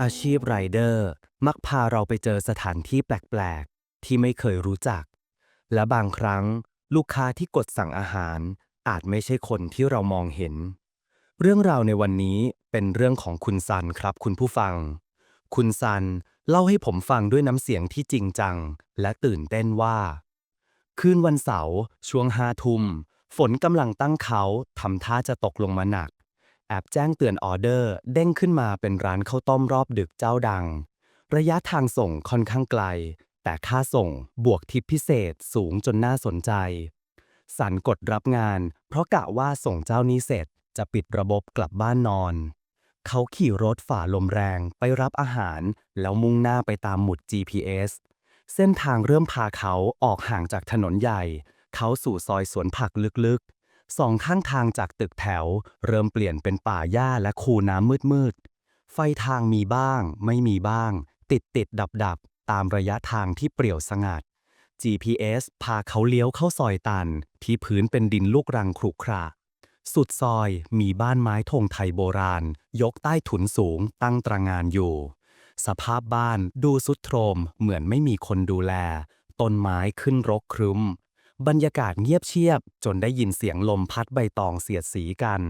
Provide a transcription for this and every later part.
อาชีพไรเดอร์ มักพาเราไปเจอสถานที่แปลก ๆ ที่ไม่เคยรู้จัก และบางครั้งลูกค้าที่กดสั่งอาหาร อาจไม่ใช่คนที่เรามองเห็น เรื่องราวในวันนี้เป็นเรื่องของคุณซันครับคุณผู้ฟัง คุณซันเล่าให้ผมฟังด้วยน้ำเสียงที่จริงจัง และตื่นเต้นว่า คืนวันเสาร์ช่วงห้าทุ่ม ฝนกำลังตั้งเขาทำท่าจะตกลงมาหนัก แอบแจ้งเตือนออเดอร์ เด้งขึ้นมาเป็นร้านข้าวต้มรอบดึกเจ้าดัง ระยะทางส่งค่อนข้างไกล แต่ค่าส่งบวกทิปพิเศษสูงจนน่าสนใจ สันกดรับงาน เพราะกะว่าส่งเจ้านี้เสร็จจะปิดระบบกลับบ้านนอน เขาขี่รถฝ่าลมแรงไปรับอาหาร แล้วมุ่งหน้าไปตามหมุด GPS เส้นทางเริ่มพาเขาออกห่างจากถนนใหญ่ เขาสู่ซอยสวนผักลึก สองข้างทางจากตึกแถว เริ่มเปลี่ยนเป็นป่าหญ้าและคูน้ำมืดๆ ไฟทางมีบ้าง ไม่มีบ้าง ติดติดดับดับๆตามระยะทางที่เปรี่ยวสงัด GPS พาเขาเลี้ยวเข้าซอยตัน ที่พื้นเป็นดินลูกรังขรุขระสุดซอยมีบ้านไม้ธงไทยโบราณ ยกใต้ถุนสูงตั้งตระงานอยู่ สภาพบ้านดูสุดโทรมเหมือนไม่มีคนดูแล ต้นไม้ขึ้นรกครึ้ม บรรยากาศเงียบเชียบ จนได้ยินเสียงลมพัดใบตองเสียดสีกัน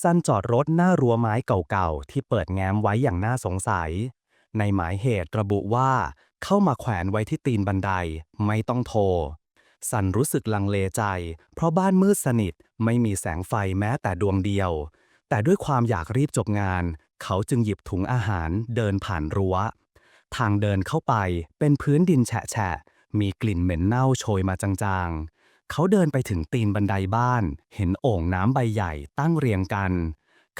ซันจอดรถหน้ารั้วไม้เก่าๆ ที่เปิดแง้มไว้อย่างน่าสงสัย ในหมายเหตุระบุว่า เข้ามาแขวนไว้ที่ตีนบันได ไม่ต้องโทรสันรู้สึกลังเลใจ เพราะบ้านมืดสนิทไม่มีแสงไฟแม้แต่ดวงเดียว แต่ด้วยความอยากรีบจบงาน เขาจึงหยิบถุงอาหารเดินผ่านรั้ว ทางเดินเข้าไปเป็นพื้นดินแฉะ มีกลิ่นเหม็นเน่าโชยมาจางๆ เขาเดินไปถึงตีนบันไดบ้าน เห็นโอ่งน้ำใบใหญ่ตั้งเรียงกัน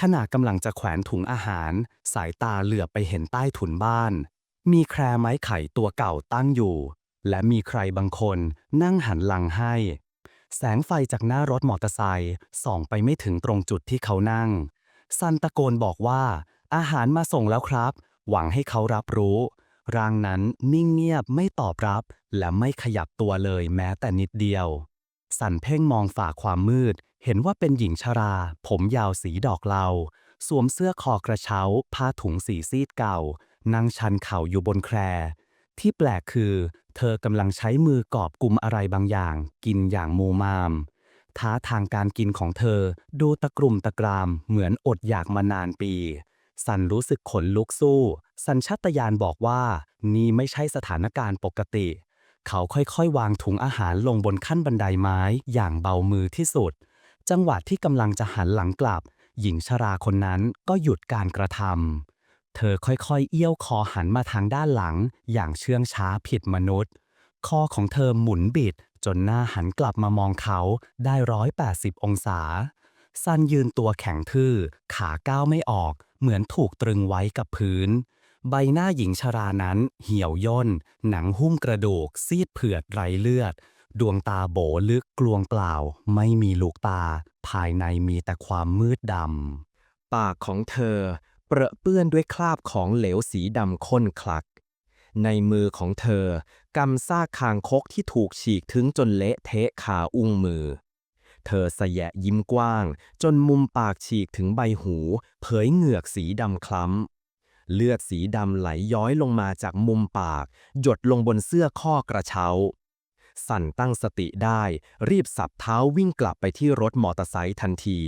ขณะกำลังจะแขวนถุงอาหาร สายตาเหลือบไปเห็นใต้ถุนบ้าน มีแครไม้ไผ่ตัวเก่าตั้งอยู่ และมีใครบางคนนั่งหันหลังให้ แสงไฟจากหน้ารถมอเตอร์ไซค์ส่องไปไม่ถึงตรงจุดที่เขานั่งซันตะโกนบอกว่า อาหารมาส่งแล้วครับ หวังให้เขารับรู้ ร่างนั้นนิ่งเงียบไม่ตอบรับ และไม่ขยับตัวเลยแม้แต่นิดเดียว สันเพ่งมองฝ่าความมืด เห็นว่าเป็นหญิงชรา ผมยาวสีดอกเหลาสวมเสื้อคอกระเช้า ผ้าถุงสีซีดเก่า นั่งชันเข่าอยู่บนแคร่ที่แปลกคือ เธอกำลังใช้มือกอบกุมอะไรบางอย่าง กินอย่างมูมาม ท้าทางการกินของเธอดูตะกรุ่มตะกรามเหมือนอดอยากมานานปี สันรู้สึกขนลุกสู้ สัญชาตญาณบอกว่านี่ไม่ใช่สถานการณ์ปกติ เขาค่อยๆ วางถุงอาหารลงบนขั้นบันไดไม้อย่างเบามือที่สุด จังหวะที่กำลังจะหันหลังกลับ หญิงชราคนนั้นก็หยุดการกระทำเธอค่อยๆ เอี้ยวคอหันมาทางด้านหลัง อย่างเชื่องช้าผิดมนุษย์ คอของเธอหมุนบิด จนหน้าหันกลับมามองเขาได้ร้อยแปดสิบองศา ซันยืนตัวแข็งทื่อ ขาก้าวไม่ออก เหมือนถูกตรึงไว้กับพื้น ใบหน้าหญิงชรานั้น เหี่ยวย่น หนังหุ้มกระดูก ซีดเผือดไร้เลือด ดวงตาโบลึกกลวงเปล่า ไม่มีลูกตา ภายในมีแต่ความมืดดำ ปากของเธอ เปรอะเปื้อนด้วยคราบของเหลวสีดำข้นคลัก ในมือของเธอกำซากคางคกที่ถูกฉีกถึงจนเละเทะขาอุ้งมือ เธอสแยะยิ้มกว้าง จนมุมปากฉีกถึงใบหู เผยเหงือกสีดำคล้ำ เลือดสีดำไหลย้อยลงมาจากมุมปาก หยดลงบนเสื้อข้อกระเช้า สั่นตั้งสติได้ รีบสับเท้าวิ่งกลับไปที่รถมอเตอร์ไซค์ทันที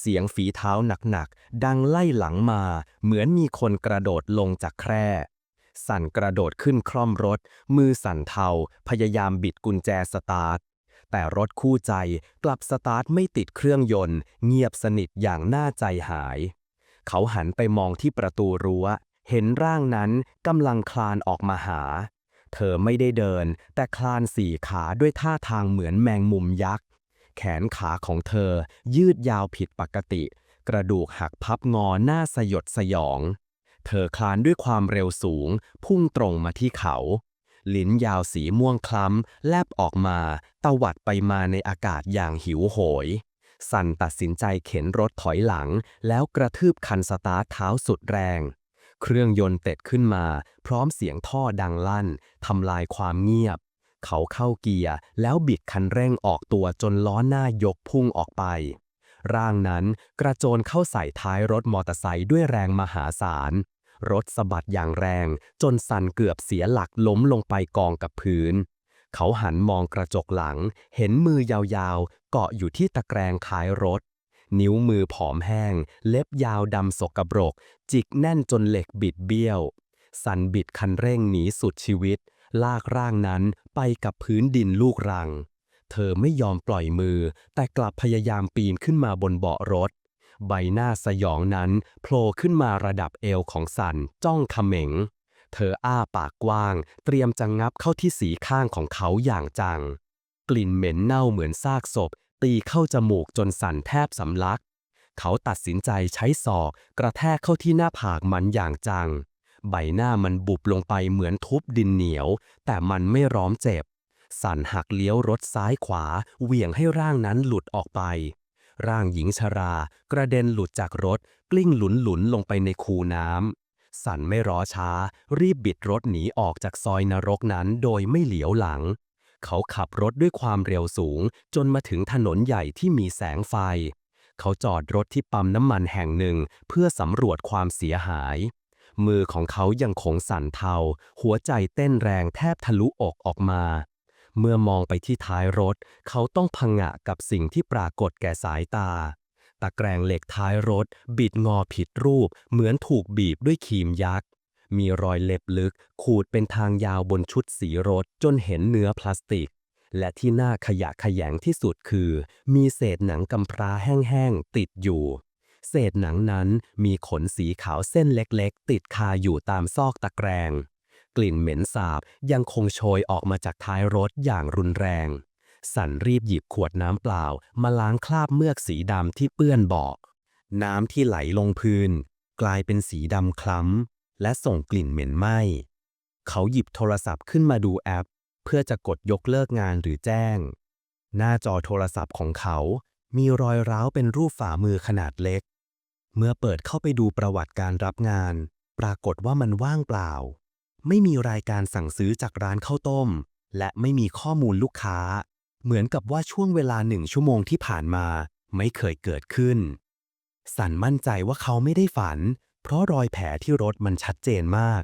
เสียงฝีเท้าหนักๆ ดังไล่หลังมา เหมือนมีคนกระโดดลงจากแคร่สั่นกระโดดขึ้นคล่อมรถ มือสั่นเทา พยายามบิดกุญแจสตาร์ท แต่รถคู่ใจกลับสตาร์ทไม่ติดเครื่องยนต์ เงียบสนิทอย่างน่าใจหาย เขาหันไปมองที่ประตูรั้ว เห็นร่างนั้นกำลังคลานออกมาหา เธอไม่ได้เดิน แต่คลานสี่ขาด้วยท่าทางเหมือนแมงมุมยักษ์ แขนขาของเธอยืดยาวผิดปกติ กระดูกหักพับงอหน้าสยดสยอง เธอคลานด้วยความเร็วสูง พุ่งตรงมาที่เขา ลิ้นยาวสีม่วงคล้ำ แลบออกมาตวัดไปมาในอากาศอย่างหิวโหย สันตัดสินใจเข็นรถถอยหลัง แล้วกระทืบคันสตาร์ทเท้าสุดแรง เครื่องยนต์เต็ดขึ้นมา พร้อมเสียงท่อดังลั่น ทำลายความเงียบ เขาเข้าเกียร์ แล้วบิดคันเร่งออกตัวจนล้อหน้ายกพุ่งออกไปร่างนั้นกระโจนเข้าใส่ท้ายรถมอเตอร์ไซค์ด้วยแรงมหาศาล รถสะบัดอย่างแรง จนสันเกือบเสียหลักล้มลงไปกองกับพื้น เขาหันมองกระจกหลัง เห็นมือยาวๆ เกาะอยู่ที่ตะแกรงท้ายรถ นิ้วมือผอมแห้ง เล็บยาวดำสกปรก จิกแน่นจนเหล็กบิดเบี้ยว สันบิดคันเร่งหนีสุดชีวิต ลากร่างนั้นไปกับพื้นดินลูกรัง เธอไม่ยอมปล่อยมือ แต่กลับพยายามปีนขึ้นมาบนเบาะรถ ใบหน้าสยองนั้นโผล่ขึ้นมาระดับเอวของสันจ้องเขม็ง เธออ้าปากกว้าง เตรียมจะงับเข้าที่สีข้างของเขาอย่างจัง กลิ่นเหม็นเน่าเหมือนซากศพ ตีเข้าจมูกจนสันแทบสำลัก เขาตัดสินใจใช้ศอกกระแทกเข้าที่หน้าผากมันอย่างจัง ใบหน้ามันบุบลงไปเหมือนทุบดินเหนียว แต่มันไม่ร้อมเจ็บ สันหักเลี้ยวรถซ้ายขวา เหวี่ยงให้ร่างนั้นหลุดออกไป ร่างหญิงชรา กระเด็นหลุดจากรถ กลิ้งหลุนหลุนๆลงไปในคูน้ำ สันไม่รอช้า รีบบิดรถหนีออกจากซอยนรกนั้นโดยไม่เหลียวหลัง เขาขับรถด้วยความเร็วสูง จนมาถึงถนนใหญ่ที่มีแสงไฟ เขาจอดรถที่ปั๊มน้ำมันแห่งหนึ่งเพื่อสำรวจความเสียหาย มือของเขายังคงสั่นเทา หัวใจเต้นแรงแทบทะลุอกออกมา เมื่อมองไปที่ท้ายรถ เขาต้องพังงะกับสิ่งที่ปรากฏแก่สายตา ตะแกรงเหล็กท้ายรถ บิดงอผิดรูป เหมือนถูกบีบด้วยคีมยักษ์ มีรอยเล็บลึก ขูดเป็นทางยาวบนชุดสีรถจนเห็นเนื้อพลาสติก และที่น่าขยะแขยงที่สุดคือ มีเศษหนังกำพร้าแห้งๆติดอยู่เศษหนังนั้นมีขนสีขาวเส้นเล็กๆ ติดคาอยู่ตามซอกตะแกรง กลิ่นเหม็นสาบยังคงโชยออกมาจากท้ายรถอย่างรุนแรง สันรีบหยิบขวดน้ำเปล่า มาล้างคราบเมือกสีดำที่เปื้อนบอก น้ำที่ไหลลงพื้น กลายเป็นสีดำคล้ำ และส่งกลิ่นเหม็นไหม้เขาหยิบโทรศัพท์ขึ้นมาดูแอป เพื่อจะกดยกเลิกงานหรือแจ้ง หน้าจอโทรศัพท์ของเขามีรอยร้าวเป็นรูปฝ่ามือขนาดเล็ก เมื่อเปิดเข้าไปดูประวัติการรับงาน ปรากฏว่ามันว่างเปล่า ไม่มีรายการสั่งซื้อจากร้านข้าวต้ม และไม่มีข้อมูลลูกค้า เหมือนกับว่าช่วงเวลาหนึ่งชั่วโมงที่ผ่านมาไม่เคยเกิดขึ้น สันมั่นใจว่าเขาไม่ได้ฝัน เพราะรอยแผลที่รถมันชัดเจนมาก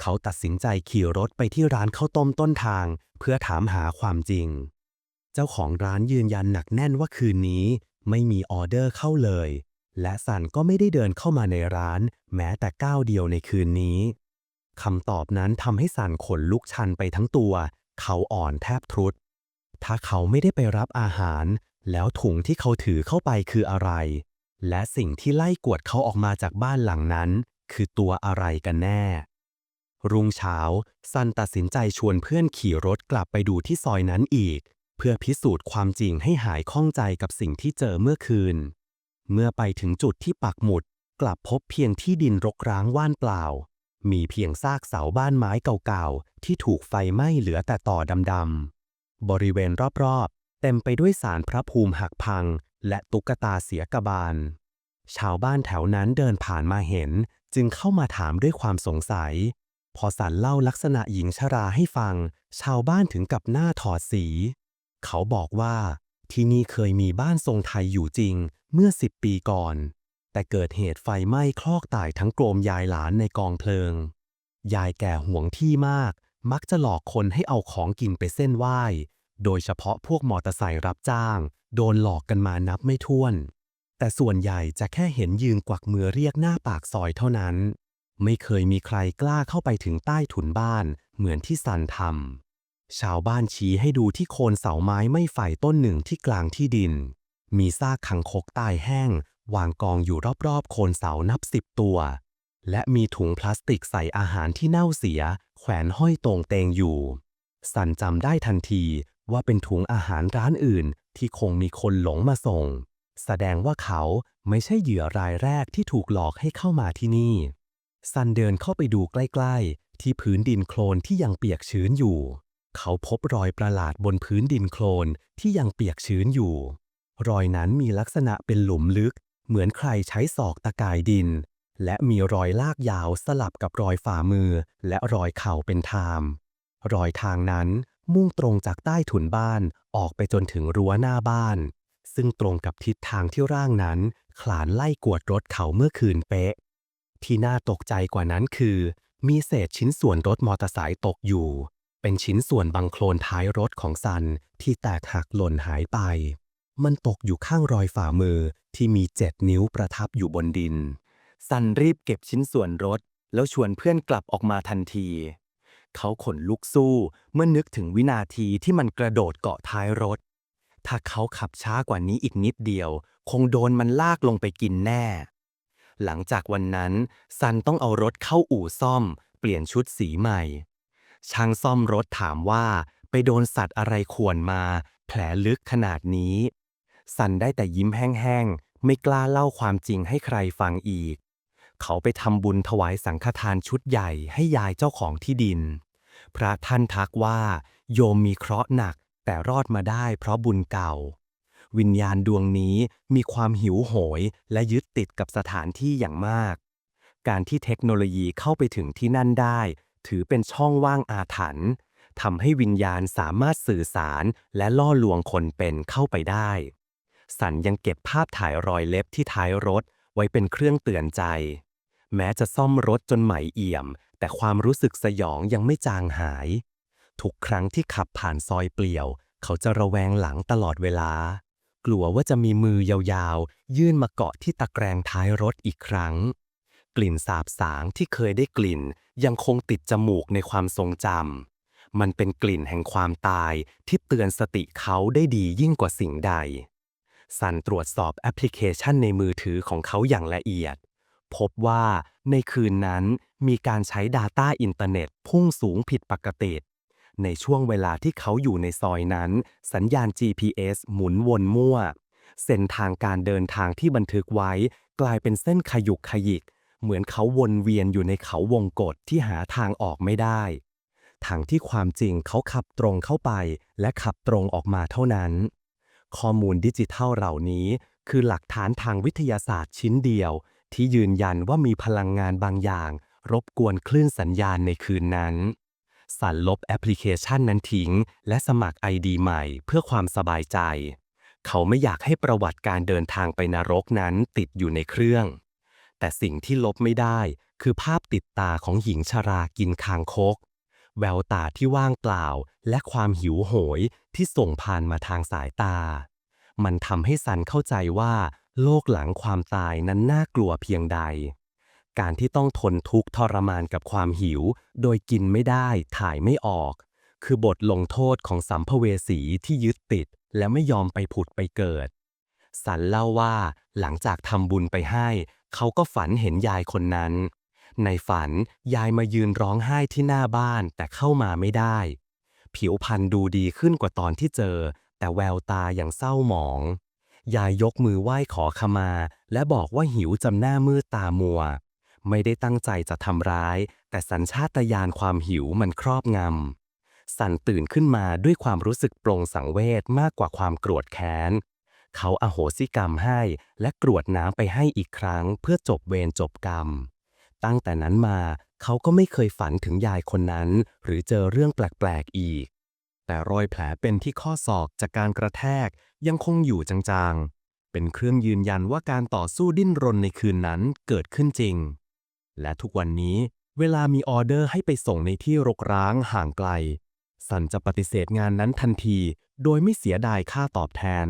เขาตัดสินใจขี่รถไปที่ร้านข้าวต้มต้นทาง เพื่อถามหาความจริง เจ้าของร้านยืนยันหนักแน่นว่าคืนนี้ ไม่มีออเดอร์เข้าเลย และสันก็ไม่ได้เดินเข้ามาในร้าน แม้แต่ก้าวเดียวในคืนนี้ คำตอบนั้นทำให้สันขนลุกชันไปทั้งตัว เขาอ่อนแทบทรุด ถ้าเขาไม่ได้ไปรับอาหาร แล้วถุงที่เขาถือเข้าไปคืออะไร และสิ่งที่ไล่กวดเขาออกมาจากบ้านหลังนั้น คือตัวอะไรกันแน่ รุ่งเช้าซันตัดสินใจชวนเพื่อนขี่รถกลับไปดูที่ซอยนั้นอีก เพื่อพิสูจน์ความจริงให้หายข้องใจกับสิ่งที่เจอเมื่อคืน เมื่อไปถึงจุดที่ปักหมุดกลับพบเพียงที่ดินรกร้างว่างเปล่า มีเพียงซากเสาบ้านไม้เก่าๆ ที่ถูกไฟไหม้เหลือแต่ต่อดำๆ บริเวณรอบๆ เต็มไปด้วยสารพระภูมิหักพัง และตุ๊กตาเสียกบาล ชาวบ้านแถวนั้นเดินผ่านมาเห็น จึงเข้ามาถามด้วยความสงสัย พอสันเล่าลักษณะหญิงชราให้ฟัง ชาวบ้านถึงกับหน้าถอดสี เขาบอกว่า ที่นี่เคยมีบ้านทรงไทยอยู่จริง เมื่อสิบปีก่อน แต่เกิดเหตุไฟไหม้คลอกตายทั้งโกรมยายหลานในกองเพลิง ยายแก่ห่วงที่มาก มักจะหลอกคนให้เอาของกินไปเส้นไหว้ โดยเฉพาะพวกมอเตอร์ไซค์รับจ้าง โดนหลอกกันมานับไม่ถ้วน แต่ส่วนใหญ่จะแค่เห็นยืนกวักมือเรียกหน้าปากซอยเท่านั้น ไม่เคยมีใครกล้าเข้าไปถึงใต้ถุนบ้านเหมือนที่สันทำชาวบ้านชี้ให้ดูที่โคนเสาไม้ไม่ไฟต้นหนึ่งที่กลางที่ดินมีซากขังคกตายแห้ง วางกองอยู่รอบๆ โคนเสานับสิบตัว และมีถุงพลาสติกใส่อาหารที่เน่าเสีย แขวนห้อยตรงเตงอยู่ สันจำได้ทันทีว่าเป็นถุงอาหารร้านอื่นที่คงมีคนหลงมาส่ง แสดงว่าเขาไม่ใช่เหยื่อรายแรกที่ถูกหลอกให้เข้ามาที่นี่ซันเดินเข้าไปดูใกล้ๆ ที่พื้นดินโคลนที่ยังเปียกชื้นอยู่ เขาพบรอยประหลาดบนพื้นดินโคลนที่ยังเปียกชื้นอยู่ รอยนั้นมีลักษณะเป็นหลุมลึก เหมือนใครใช้ศอกตะกายดิน และมีรอยลากยาวสลับกับรอยฝ่ามือ และรอยเข่าเป็นทาม รอยทางนั้นมุ่งตรงจากใต้ถุนบ้านออกไปจนถึงรั้วหน้าบ้าน ซึ่งตรงกับทิศทางที่ร่างนั้น ขลานไล่กวดรถเขาเมื่อคืนเป๊ะ ที่น่าตกใจกว่านั้นคือ มีเศษชิ้นส่วนรถมอเตอร์ไซค์ตกอยู่ เป็นชิ้นส่วนบังโคลนท้ายรถของซันที่แตกหักหล่นหายไป มันตกอยู่ข้างรอยฝ่ามือ ที่มีเจ็ดนิ้วประทับอยู่บนดิน ซันรีบเก็บชิ้นส่วนรถ แล้วชวนเพื่อนกลับออกมาทันที เขาขนลุกสู้เมื่อนึกถึงวินาทีที่มันกระโดดเกาะท้ายรถ ถ้าเขาขับช้ากว่านี้อีกนิดเดียว คงโดนมันลากลงไปกินแน่ หลังจากวันนั้น ซันต้องเอารถเข้าอู่ซ่อม เปลี่ยนชุดสีใหม่ ช่างซ่อมรถถามว่าไปโดนสัตว์อะไรข่วนมา แผลลึกขนาดนี้ ซันได้แต่ยิ้มแห้งๆ ไม่กล้าเล่าความจริงให้ใครฟังอีก เขาไปทำบุญถวายสังฆทานชุดใหญ่ให้ยายเจ้าของที่ดิน พระท่านทักว่า โยมมีเคราะห์หนักแต่รอดมาได้เพราะบุญเก่า วิญญาณดวงนี้มีความหิวโหยและยึดติดกับสถานที่อย่างมาก การที่เทคโนโลยีเข้าไปถึงที่นั่นได้ ถือเป็นช่องว่างอาถรรพ์ทำให้วิญญาณสามารถสื่อสารและล่อลวงคนเป็นเข้าไปได้ สันยังเก็บภาพถ่ายรอยเล็บที่ท้ายรถ ไว้เป็นเครื่องเตือนใจ แม้จะซ่อมรถจนใหม่เอี่ยม แต่ความรู้สึกสยองยังไม่จางหาย ทุกครั้งที่ขับผ่านซอยเปลี่ยว เขาจะระแวงหลังตลอดเวลา กลัวว่าจะมีมือยาวๆ ยื่นมาเกาะที่ตะแกรงท้ายรถอีกครั้ง กลิ่นสาบสางที่เคยได้กลิ่น ยังคงติดจมูกในความทรงจำมันเป็นกลิ่นแห่งความตายที่เตือนสติเขาได้ดียิ่งกว่าสิ่งใด สันตรวจสอบแอปพลิเคชันในมือถือของเขาอย่างละเอียด พบว่าในคืนนั้นมีการใช้ Data อินเทอร์เน็ตพุ่งสูงผิดปกติ ในช่วงเวลาที่เขาอยู่ในซอยนั้น สัญญาณ GPS หมุนวนมั่ว เส้นทางการเดินทางที่บันทึกไว้ กลายเป็นเส้นขยุกขยิก เหมือนเขาวนเวียนอยู่ในเขาวงกฏที่หาทางออกไม่ได้ทางที่ความจริงเขาขับตรงเข้าไป และขับตรงออกมาเท่านั้น ข้อมูลดิจิทัลเหล่านี้ คือหลักฐานทางวิทยาศาสตร์ชิ้นเดียว ที่ยืนยันว่ามีพลังงานบางอย่าง รบกวนคลื่นสัญญาณในคืนนั้น สันลบแอปพลิเคชันนั้นทิ้ง และสมัคร ID ใหม่เพื่อความสบายใจ เขาไม่อยากให้ประวัติการเดินทางไปนรกนั้นติดอยู่ในเครื่อง แต่สิ่งที่ลบไม่ได้ คือภาพติดตาของหญิงชรากินคางคก แววตาที่ว่างเปล่า และความหิวโหยที่ส่งผ่านมาทางสายตา มันทำให้สันเข้าใจว่า โลกหลังความตายนั้นน่ากลัวเพียงใด การที่ต้องทนทุกข์ทรมานกับความหิว โดยกินไม่ได้ถ่ายไม่ออก คือบทลงโทษของสัมภเวสีที่ยึดติด และไม่ยอมไปผุดไปเกิด สันเล่าว่าหลังจากทำบุญไปให้ เขาก็ฝันเห็นยายคนนั้น ในฝันยายมายืนร้องไห้ที่หน้าบ้านแต่เข้ามาไม่ได้ ผิวพรรณดูดีขึ้นกว่าตอนที่เจอ แต่แววตาอย่างเศร้าหมอง ยายยกมือไหว้ขอขมา และบอกว่าหิวจำหน้ามืดตามัว ไม่ได้ตั้งใจจะทำร้าย แต่สัญชาตญาณความหิวมันครอบงำ สันตื่นขึ้นมาด้วยความรู้สึกปรงสังเวชมากกว่าความโกรธแค้นเขาอโหสิกรรมให้และกรวดน้ำไปให้อีกครั้งเพื่อจบเวรจบกรรม ตั้งแต่นั้นมาเขาก็ไม่เคยฝันถึงยายคนนั้น หรือเจอเรื่องแปลกๆอีก แต่รอยแผลเป็นที่ข้อศอกจากการกระแทกยังคงอยู่จางๆ เป็นเครื่องยืนยันว่าการต่อสู้ดิ้นรนในคืนนั้นเกิดขึ้นจริง และทุกวันนี้เวลามีออเดอร์ให้ไปส่งในที่รกร้างห่างไกล สันจะปฏิเสธงานนั้นทันที โดยไม่เสียดายค่าตอบแทน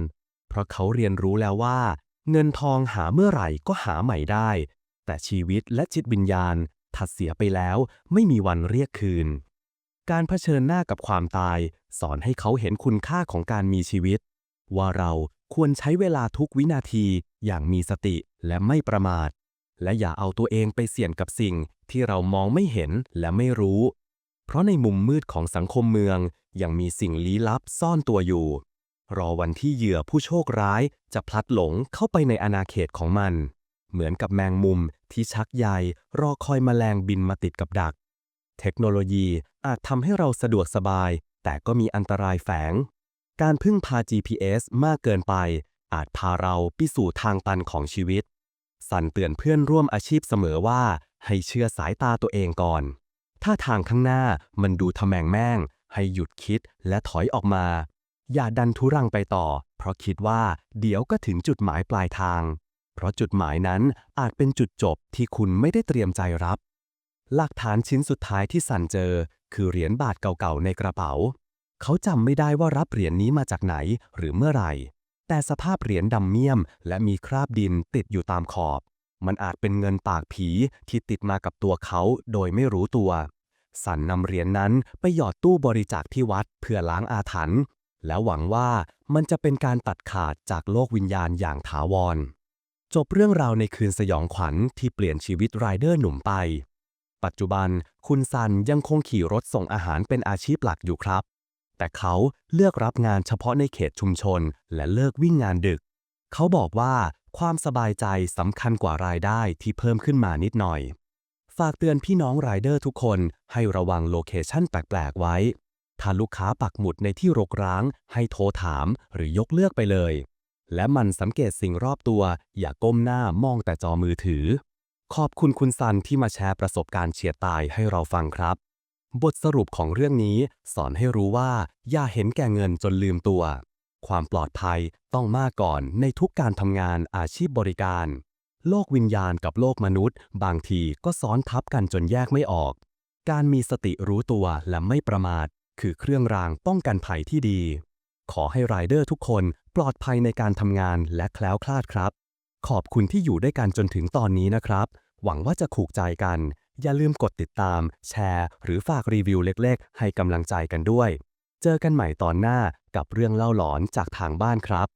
เพราะเขาเรียนรู้แล้วว่า เงินทองหาเมื่อไหร่ก็หาใหม่ได้ แต่ชีวิตและจิตวิญญาณถัดเสียไปแล้วไม่มีวันเรียกคืน การเผชิญหน้ากับความตาย สอนให้เขาเห็นคุณค่าของการมีชีวิต ว่าเราควรใช้เวลาทุกวินาทีอย่างมีสติและไม่ประมาท และอย่าเอาตัวเองไปเสี่ยงกับสิ่งที่เรามองไม่เห็นและไม่รู้ เพราะในมุมมืดของสังคมเมืองยังมีสิ่งลี้ลับซ่อนตัวอยู่ รอวันที่เหยื่อผู้โชคร้ายจะพลัดหลงเข้าไปในอาณาเขตของมัน เหมือนกับแมงมุมที่ชักใยรอคอยแมลงบินมาติดกับดัก เทคโนโลยีอาจทำให้เราสะดวกสบาย แต่ก็มีอันตรายแฝง การพึ่งพา GPS มากเกินไป อาจพาเราไปสู่ทางตันของชีวิต สั่นเตือนเพื่อนร่วมอาชีพเสมอว่า ให้เชื่อสายตาตัวเองก่อน ถ้าทางข้างหน้ามันดูทะแมงแม่ง ให้หยุดคิดและถอยออกมา อย่าดันทุรังไปต่อ เพราะคิดว่าเดี๋ยวก็ถึงจุดหมายปลายทาง เพราะจุดหมายนั้นอาจเป็นจุดจบที่คุณไม่ได้เตรียมใจรับ หลักฐานชิ้นสุดท้ายที่สันเจอ คือเหรียญบาทเก่าๆในกระเป๋า เขาจำไม่ได้ว่ารับเหรียญนี้มาจากไหนหรือเมื่อไหร่ แต่สภาพเหรียญดำเมี่ยม และมีคราบดินติดอยู่ตามขอบ มันอาจเป็นเงินปากผีที่ติดมากับตัวเขาโดยไม่รู้ตัว สันนำเหรียญนั้นไปหยอดตู้บริจาคที่วัดเพื่อล้างอาถรรพ์และหวังว่ามันจะเป็นการตัดขาดจากโลกวิญญาณอย่างถาวร จบเรื่องราวในคืนสยองขวัญที่เปลี่ยนชีวิตไรเดอร์หนุ่มไป ปัจจุบันคุณซันยังคงขี่รถส่งอาหารเป็นอาชีพหลักอยู่ครับ แต่เขาเลือกรับงานเฉพาะในเขตชุมชน และเลิกวิ่งงานดึก เขาบอกว่าความสบายใจสำคัญกว่ารายได้ที่เพิ่มขึ้นมานิดหน่อย ฝากเตือนพี่น้องไรเดอร์ทุกคนให้ระวังโลเคชั่นแปลกๆไว้ ถ้าลูกค้าปักหมุดในที่รกร้าง ให้โทรถามหรือยกเลือกไปเลย และมันสังเกตสิ่งรอบตัว อย่าก้มหน้ามองแต่จอมือถือ ขอบคุณคุณซันที่มาแชร์ประสบการณ์เฉียดตายให้เราฟังครับ บทสรุปของเรื่องนี้สอนให้รู้ว่า อย่าเห็นแก่เงินจนลืมตัว ความปลอดภัยต้องมากก่อนในทุกการทำงานอาชีพบริการ โลกวิญญาณกับโลกมนุษย์ บางทีก็ซ้อนทับกันจนแยกไม่ออก การมีสติรู้ตัวและไม่ประมาท คือเครื่องรางป้องกันภัยที่ดีขอให้ไรเดอร์ทุกคน ปลอดภัยในการทำงานและแคล้วคลาดครับ ขอบคุณที่อยู่ด้วยกันจนถึงตอนนี้นะครับ หวังว่าจะถูกใจกัน อย่าลืมกดติดตาม แชร์ หรือฝากรีวิวเล็กๆ ให้กำลังใจกันด้วย เจอกันใหม่ตอนหน้ากับเรื่องเล่าหลอนจากทางบ้านครับ